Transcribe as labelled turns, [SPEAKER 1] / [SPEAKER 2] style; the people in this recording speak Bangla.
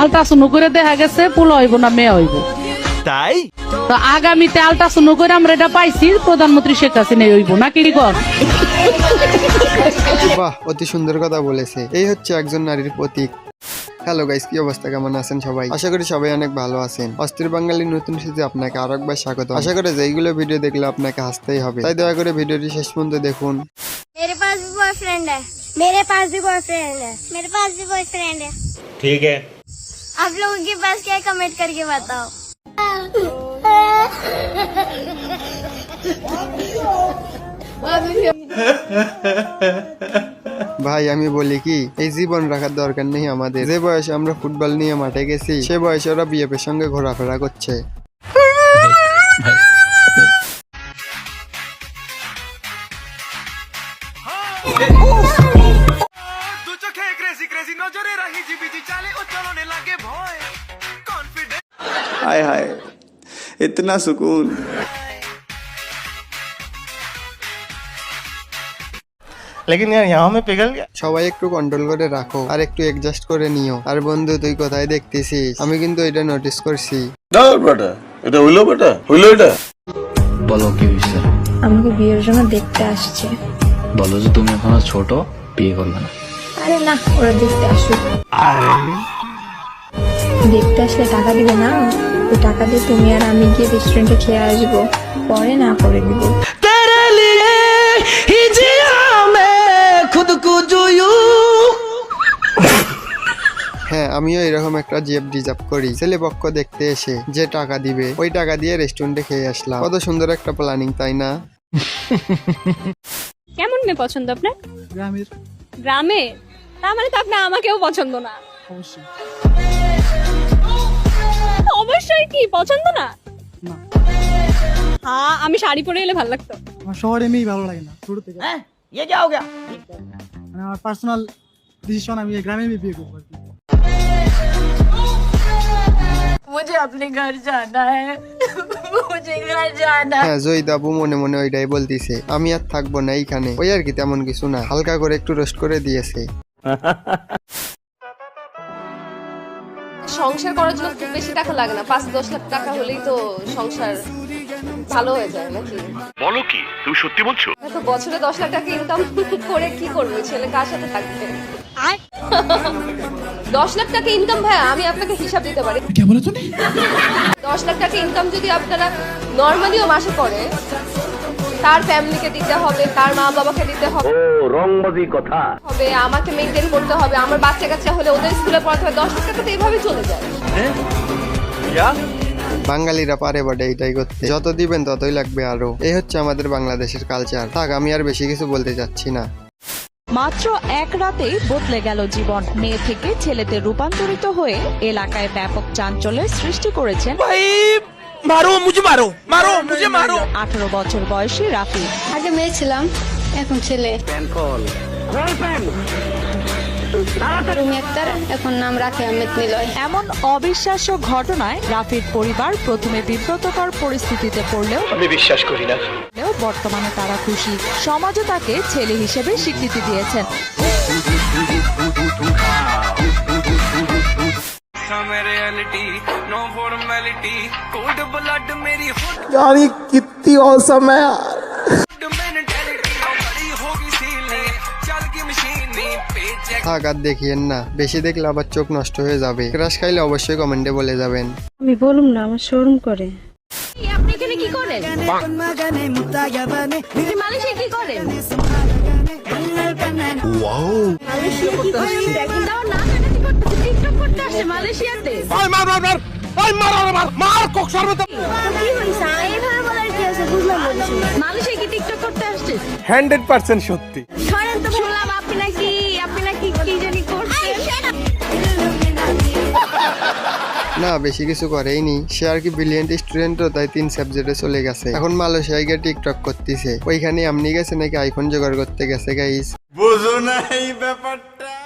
[SPEAKER 1] আলট্রাসাউন্ড করে দেখা গেছে পোলা হইব না মেয়ে হইব
[SPEAKER 2] তাই
[SPEAKER 1] তো আগামীতে আলট্রাসাউন্ড করে আমরা এটা পাইছি প্রধানমন্ত্রী শেখ হাসিনা হইব না কি কর
[SPEAKER 3] বাহ অতি সুন্দর কথা বলেছে এই হচ্ছে একজন নারীর প্রতীক হ্যালো গাইস কি অবস্থা কেমন আছেন সবাই আশা করি সবাই অনেক ভালো আছেন অস্থির বাঙালির নতুন সিজে আপনাকে আরো একবার স্বাগত আশা করি যে এইগুলো ভিডিও দেখলে আপনাকে হাসতেই হবে তাই দয়া করে ভিডিওটি শেষ পর্যন্ত দেখুন
[SPEAKER 4] मेरे पास भी बॉयफ्रेंड है मेरे पास भी बॉयफ्रेंड है मेरे पास भी बॉयफ्रेंड है
[SPEAKER 2] ठीक है
[SPEAKER 4] आप लोगों के पास क्या है कमेंट करके बताओ
[SPEAKER 3] ভাই আমি বলি কি এই জীবন রাখার দরকার নেই আমাদের যে বয়সে আমরা ফুটবল নিয়ে মাঠে গেছি সে বয়সে ওরা বিএফের সঙ্গে ঘোরাফেরা করছে
[SPEAKER 2] দু চোখে ক্রেজি ক্রেজি নজরে রাহি জিবিজি চালে ও চলনে লাগে ভয় কনফিডেন্স
[SPEAKER 5] हाय हाय इतना सुकून
[SPEAKER 2] लेकिन यार यहाँ में पिघल गया
[SPEAKER 3] সবাই একটু কন্ট্রোল করে রাখো আর একটু অ্যাডজাস্ট করে নিও আর বন্ধু তুই কোথায় দেখতেছিস আমি কিন্তু এটা নোটিস করছি
[SPEAKER 6] দাও বেটা এটা হইলো বেটা হইলো এটা
[SPEAKER 7] বলো কি হয়েছে
[SPEAKER 8] আমাকে বিয়ের জন্য দেখতে আসছে
[SPEAKER 7] বলো যে তুমি এখনো ছোট বিয়ে করবে না
[SPEAKER 8] আরে না ওরা দেখতে আসুক। দেখতে আসলে টাকা দিবে না। ওই টাকা দিয়ে তুমি আর আমি গিয়ে রেস্টুরেন্টে খেয়ে আসব। পরে না করে দিব।
[SPEAKER 3] হ্যাঁ আমিও এরকম একটা জেব রিজার্ভ করি। ছেলে পক্ষ দেখতে এসে যে টাকা দিবে ওই টাকা দিয়ে রেস্টুরেন্টে খেয়ে আসলাম। কত সুন্দর একটা প্ল্যানিং তাই না?
[SPEAKER 9] কেমন মেয়ে পছন্দ আপনার? গ্রামের। গ্রামে তার মানে তো আপনার আমাকেও পছন্দ না অবশ্যই কি পছন্দ না হ্যাঁ আমি শাড়ি পরে এলে ভালো লাগতো
[SPEAKER 10] আমার শহরে মেয়েই ভালো লাগে না ছোট থেকে ইয়ে क्या हो गया মানে আমার পার্সোনাল ডিসিশন আমি এই গ্রামে মেয়ে বিয়ে করবো আর কি
[SPEAKER 8] मुझे अपने घर जाना है मुझे घर जाना
[SPEAKER 3] হ্যাঁ জয়দাবু মনে মনে ওইটাই বলতিছে আমি আর থাকবো না এইখানে ওই আর কি তেমন কিছু না হালকা করে একটু রোস্ট করে দিয়েছে
[SPEAKER 9] সংসার করার জন্য খুব বেশি টাকা লাগে না। পাঁচ দশ লাখ টাকা হলেই তো সংসার ভালো হয়ে যায় নাকি?
[SPEAKER 6] বলো কি তুমি সত্যি বলছো?
[SPEAKER 9] তো বছরে দশ লাখ টাকা ইনকাম করে কি করবে? ছেলে কার সাথে থাকবে? দশ লাখ টাকা ইনকাম ভাইয়া আমি আপনাকে হিসাব দিতে পারি। দশ লাখ টাকা ইনকাম যদি আপনারা নর্মালিও মাসে করে তার ফ্যামিলিকে দিতে হবে তার মা বাবাকে দিতে হবে।
[SPEAKER 6] ও রংবাজি কথা।
[SPEAKER 9] হবে আমাকে মেনটেন করতে হবে আমার বাচ্চা কাচ্চা হলে ওদের স্কুলে পড়াতে হবে দশ টাকা তো এইভাবে চলে যায়।
[SPEAKER 3] বাঙালিরা পারে বটে এটাই করতে। যত দিবেন ততই লাগবে আরও। এই হচ্ছে আমাদের বাংলাদেশের কালচার থাক আমি আর বেশি কিছু বলতে চাচ্ছি না।
[SPEAKER 11] মাত্র এক রাতেই বদলে গেল জীবন। মেয়ে থেকে ছেলেতে রূপান্তরিত হয়ে এলাকায় ব্যাপক চাঞ্চল্যের সৃষ্টি করেছেন
[SPEAKER 2] মারো মুঝে মারো মারো মুঝে মারো।
[SPEAKER 11] আঠারো বছর বয়সী রাফি।
[SPEAKER 4] আগে মেয়ে ছিলাম এখন ছেলে। এখন নাম রাখে অমিত নিলয়।
[SPEAKER 11] এমন অবিশ্বাস্য ঘটনায় রাফির পরিবার প্রথমে বিব্রতকর পরিস্থিতিতে পড়লেও
[SPEAKER 6] আমি বিশ্বাস করি না।
[SPEAKER 11] বর্তমানে তারা খুশি। সমাজও তাকে ছেলে হিসেবে স্বীকৃতি দিয়েছেন।
[SPEAKER 5] यार ये कितनी औसम है यार
[SPEAKER 2] मेंटालिटी बड़ी होगी सीली चल की मशीन पेचेक
[SPEAKER 3] থাক আর দেখিয়েন না বেশি দেখলে আবার চোখ নষ্ট হয়ে যাবে ক্রাশ খাইলে অবশ্যই কমেন্টে বলে যাবেন
[SPEAKER 8] আমি বলুম না আমার শোরুম করে
[SPEAKER 9] আপনি এখানে কি করেন আপনি মালয়েশিয়ায় কি করেন মালয়েশিয়া কি করেন? না
[SPEAKER 3] বেশি কিছু করেইনি। সে আর কি ব্রিলিয়েন্ট স্টুডেন্টও তাই তিন সাবজেক্টে চলে গেছে। এখন মালয়েশিয়া গিয়ে টিকটক করতেছে। ওইখানে আমনি গেছে নাকি আইফোন জোগাড় করতে গেছে গাইস
[SPEAKER 5] বুঝো না এই ব্যাপারটা।